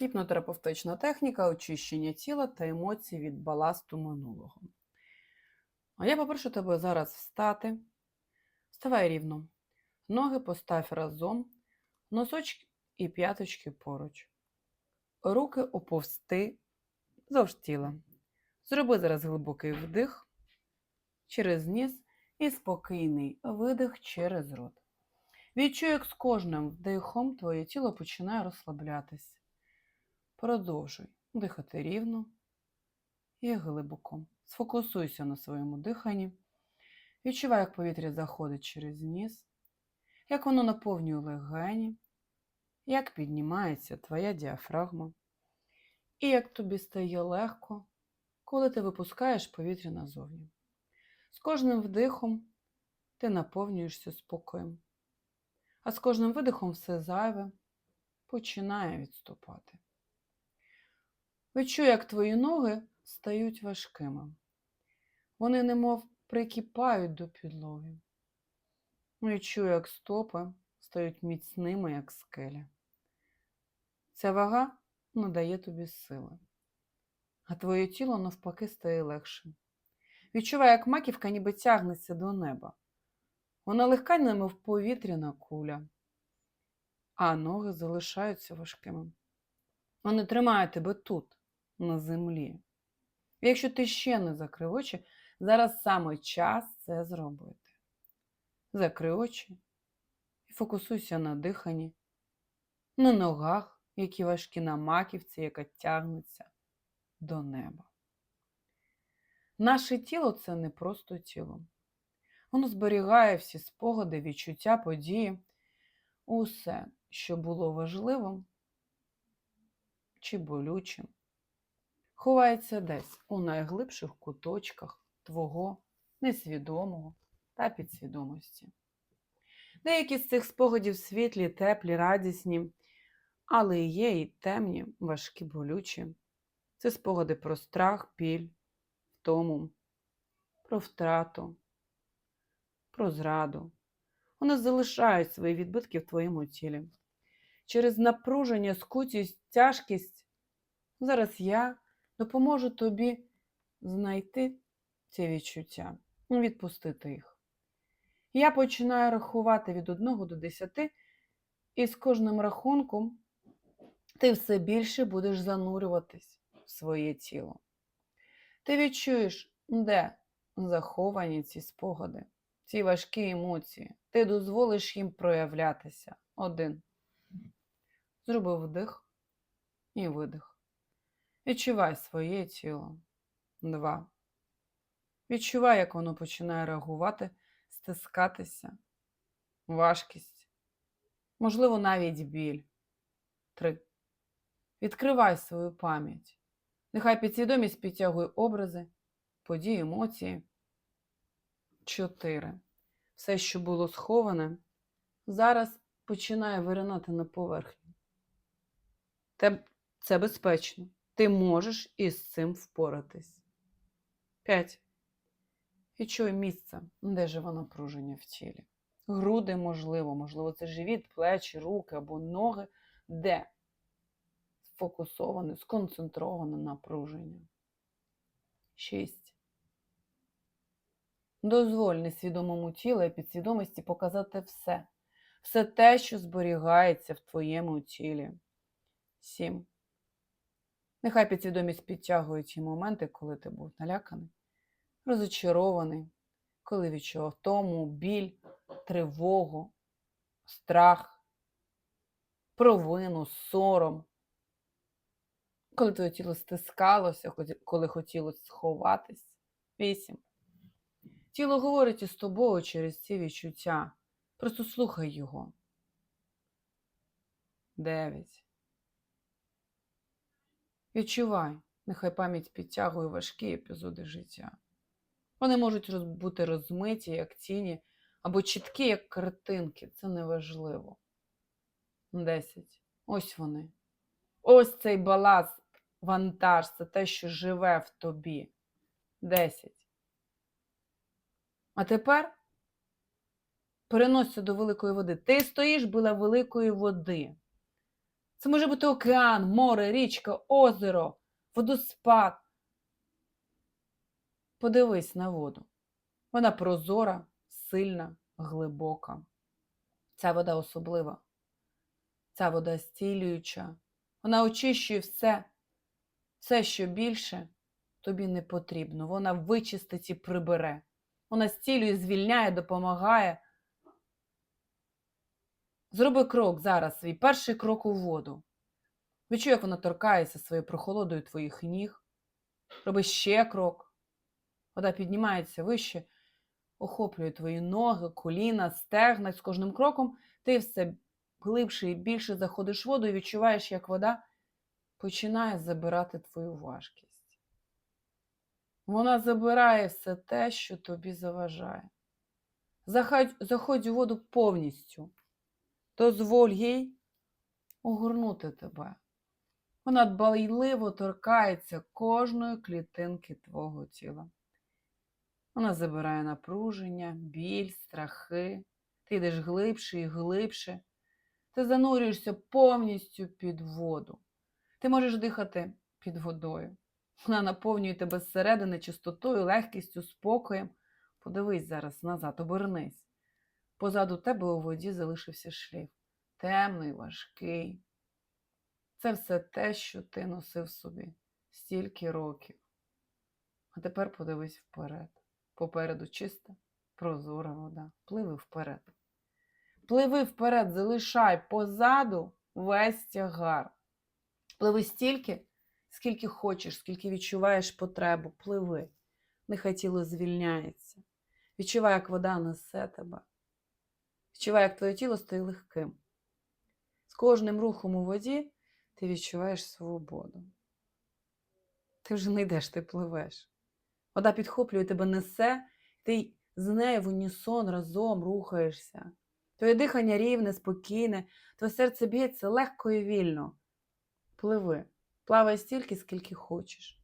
Гіпнотерапевтична техніка очищення тіла та емоцій від баласту минулого. А я попрошу тебе зараз встати. Вставай рівно. Ноги постав разом, носочки і п'яточки поруч. Руки оповсти завж тіла. Зроби зараз глибокий вдих через ніс і спокійний видих через рот. Відчуй, як з кожним вдихом твоє тіло починає розслаблятись. Продовжуй дихати рівно і глибоко. Сфокусуйся на своєму диханні. Відчувай, як повітря заходить через ніс, як воно наповнює легені, як піднімається твоя діафрагма, і як тобі стає легко, коли ти випускаєш повітря назовні. З кожним вдихом ти наповнюєшся спокоєм, а з кожним видихом все зайве починає відступати. Відчуй, як твої ноги стають важкими. Вони немов прикипають до підлоги. Відчуй, як стопи стають міцними, як скеля. Ця вага надає тобі сили, а твоє тіло навпаки стає легшим. Відчувай, як маківка ніби тягнеться до неба. Вона легка, немов повітряна куля, а ноги залишаються важкими. Вони тримають тебе тут, на землі. Якщо ти ще не закрив очі, зараз саме час це зробити. Закрий очі і фокусуйся на диханні, на ногах, які важкі на маківці, яка тягнеться до неба. Наше тіло це не просто тіло. Воно зберігає всі спогади, відчуття, події, усе, що було важливим чи болючим, ховається десь у найглибших куточках твого несвідомого та підсвідомості. Деякі з цих спогадів світлі, теплі, радісні, але є і темні, важкі, болючі. Це спогади про страх, біль, втому, про втрату, про зраду. Вони залишають свої відбитки в твоєму тілі. Через напруження, скутість, тяжкість. Зараз я допоможу тобі знайти ці відчуття, відпустити їх. Я починаю рахувати від 1 до 10, і з кожним рахунком ти все більше будеш занурюватись в своє тіло. Ти відчуєш, де заховані ці спогади, ці важкі емоції. Ти дозволиш їм проявлятися. Один. Зроби вдих і видих. Відчувай своє тіло. Два. Відчувай, як воно починає реагувати, стискатися, важкість, можливо, навіть біль. Три. Відкривай свою пам'ять. Нехай підсвідомість підтягує образи, події, емоції. Чотири. Все, що було сховане, зараз починає виринати на поверхню. Це безпечно. Ти можеш із цим впоратись. 5. Відчуй місце, де живе напруження в тілі. Груди, можливо, можливо, це живіт, плечі, руки або ноги, де сфокусоване, сконцентроване напруження. 6. Дозволь несвідомому тілу і підсвідомості показати все. Все те, що зберігається в твоєму тілі. 7. Нехай підсвідомість підтягує ті моменти, коли ти був наляканий, розочарований, коли відчував тому, біль, тривогу, страх, провину, сором, коли твоє тіло стискалося, коли хотілося сховатись. 8. Тіло говорить із тобою через ці відчуття. Просто слухай його. 9. Відчувай, нехай пам'ять підтягує важкі епізоди життя. Вони можуть бути розмиті, як тіні, або чіткі, як картинки. Це неважливо. 10. Ось вони. Ось цей баласт, вантаж, це те, що живе в тобі. 10. А тепер переносься до великої води. Ти стоїш біля великої води. Це може бути океан, море, річка, озеро, водоспад. Подивись на воду. Вона прозора, сильна, глибока. Ця вода особлива. Ця вода зцілююча. Вона очищує все, все, що більше тобі не потрібно. Вона вичистить і прибере. Вона зцілює, звільняє, допомагає. Зроби крок зараз, свій перший крок у воду. Відчуй, як вона торкається своєю прохолодою твоїх ніг. Роби ще крок. Вода піднімається вище, охоплює твої ноги, коліна, стегна. З кожним кроком ти все глибше і більше заходиш в воду і відчуваєш, як вода починає забирати твою важкість. Вона забирає все те, що тобі заважає. Заходь, у воду повністю. Дозволь їй огорнути тебе. Вона дбайливо торкається кожної клітинки твого тіла. Вона забирає напруження, біль, страхи. Ти йдеш глибше і глибше. Ти занурюєшся повністю під воду. Ти можеш дихати під водою. Вона наповнює тебе зсередини чистотою, легкістю, спокоєм. Подивись зараз назад, обернись. Позаду тебе у воді залишився шлейф. Темний, важкий. Це все те, що ти носив собі стільки років. А тепер подивись вперед. Попереду чиста, прозора вода. Пливи вперед. Пливи вперед, залишай позаду весь тягар. Пливи стільки, скільки хочеш, скільки відчуваєш потребу. Пливи. Нехай тіло звільняється. Відчувай, як вода несе тебе. Відчувай, як твоє тіло стає легким. З кожним рухом у воді ти відчуваєш свободу. Ти вже не йдеш, ти пливеш. Вода підхоплює тебе, несе, ти з нею в унісон разом рухаєшся. Твоє дихання рівне, спокійне, твоє серце б'ється легко і вільно. Пливи, плавай стільки, скільки хочеш.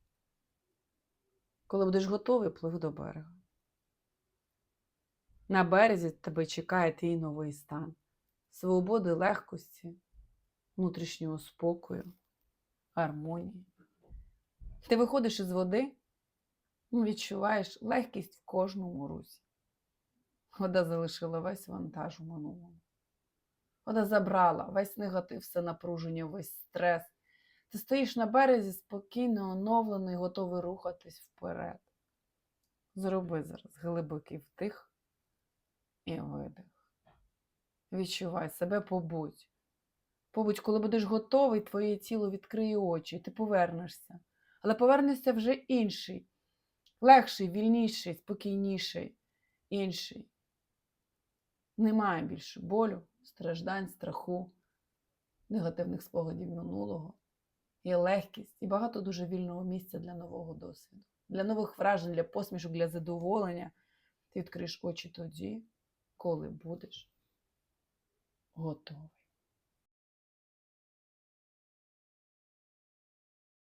Коли будеш готовий, пливи до берега. На березі тебе чекає твій новий стан свободи, легкості, внутрішнього спокою, гармонії. Ти виходиш із води, ну, відчуваєш легкість в кожному русі. Вода залишила весь вантаж у минулому. Вода забрала весь негатив, все напруження, весь стрес. Ти стоїш на березі спокійно, оновлений, готовий рухатись вперед. Зроби зараз глибокий вдих і видих. Відчувай себе, побудь. Побудь, коли будеш готовий, твоє тіло відкриє очі, ти повернешся. Але повернешся вже інший, легший, вільніший, спокійніший, інший. Немає більше болю, страждань, страху, негативних спогадів минулого. Є легкість і багато дуже вільного місця для нового досвіду, для нових вражень, для посмішок, для задоволення. Ти відкриєш очі тоді, коли будеш готовий.